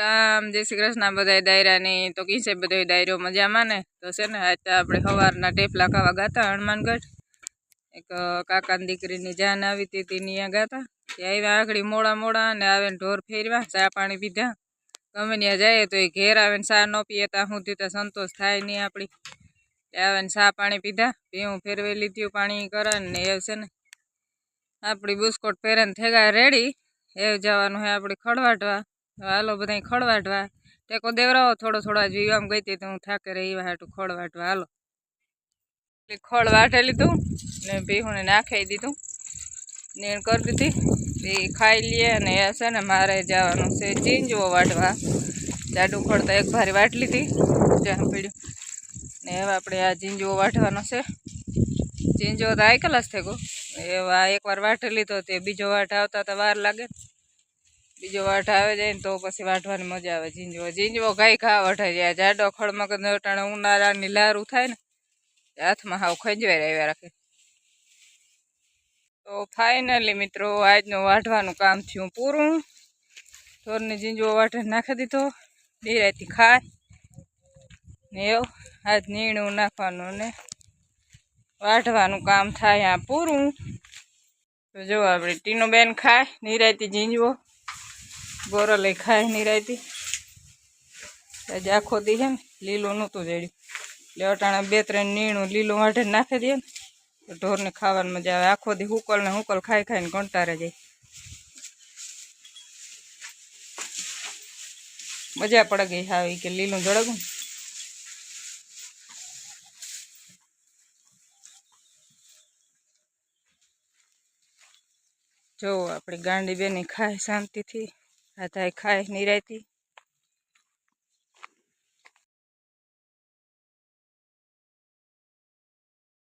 રામ, જય શ્રી કૃષ્ણ. બધાય દાયરાની તો કી છે બધો દાયરો મજામાં ને? તો છે ને, આજે આપણે સવારના ટેપલા ખાવા ગાતા હનુમાનગઢ. એક કાકાની દીકરીની જાન આવી હતી તેની ત્યાં ગાતા. ત્યાં આવ્યા આગળ મોડા મોડા ને આવે ઢોર ફેરવા, ચા પાણી પીધા. ગમે ત્યાં જાય તો એ ઘેર આવે ને ચા ન પીએ ત્યાં સુધી તો સંતોષ થાય નહીં આપણી. આવે ને ચા પાણી પીધા. પીવું ફેરવી લીધું, પાણી કરે ને એ છે ને. આપણી બુસ્કોટ પહેરે ને થેગા રેડી. એ જવાનું હોય આપણે ખડવાટવા હાલો બધા ખડવાટવા. ટેકો દેવરાવો થોડો થોડો જીવ આમ ગઈ હતી તો હું થાકે રહી એવા હાટું ખડવાટવા. હાલો. ખડ વાટે લીધું ને ભીહુંને નાખી દીધું. નીણ કરી દીધી. એ ખાઈ લઈએ અને એ છે ને મારે જવાનું છે ચીંજવો વાટવા. જાડું ખડ તો એક ભારી વાટ લીધી જ્યાં પીડ્યું. ને હવે આપણે આ ચીંજવો વાટવાનો છે. ચીંજવો તો આઈ કલાસ થઈ ગયો એવા એકવાર વાટી લીધો તે બીજો વાટ આવતા તો વાર લાગે. ને. બીજો વાટ આવે જાય ને તો પછી વાટવાની મજા આવે. ઝીંજવો ઝીંજવો ગાય ખાવા વટાઈ જાય. જાડો કદાચ અટાણે ઉનાળાની લારું થાય ને હાથમાં હાવ ખંજવાઈ રહ્યા રાખે. તો ફાઇનલી મિત્રો, આજનું વાઢવાનું કામ થયું પૂરું. ઢોરને ઝીંજવો વાટે નાખી દીધો. નિરાયતી ખાય. ને એવું, આજ નીણું નાખવાનું ને વાઢવાનું કામ થાય આ પૂરું. તો જો આપણે ટીનુબેન ખાય, નિરાયતી ઝીંજવો ગોરલે ખાય નિરાયતી આજે આખો દી છે ને લીલું નહોતું જડ્યું. એટલે અટાણે બે ત્રણ નીણું લીલું વાઢે નાખી દે ને ઢોરને ખાવાની મજા આવે. આખો દી હુકલ ને હુકલ ખાઈ ખાઈને કંટારે જાય. મજા પડે ગઈ આવી કે લીલું જળગું જો આપણી ગાંડી બેની ખાય શાંતિથી. હાથાય ખાય નિરાયતી.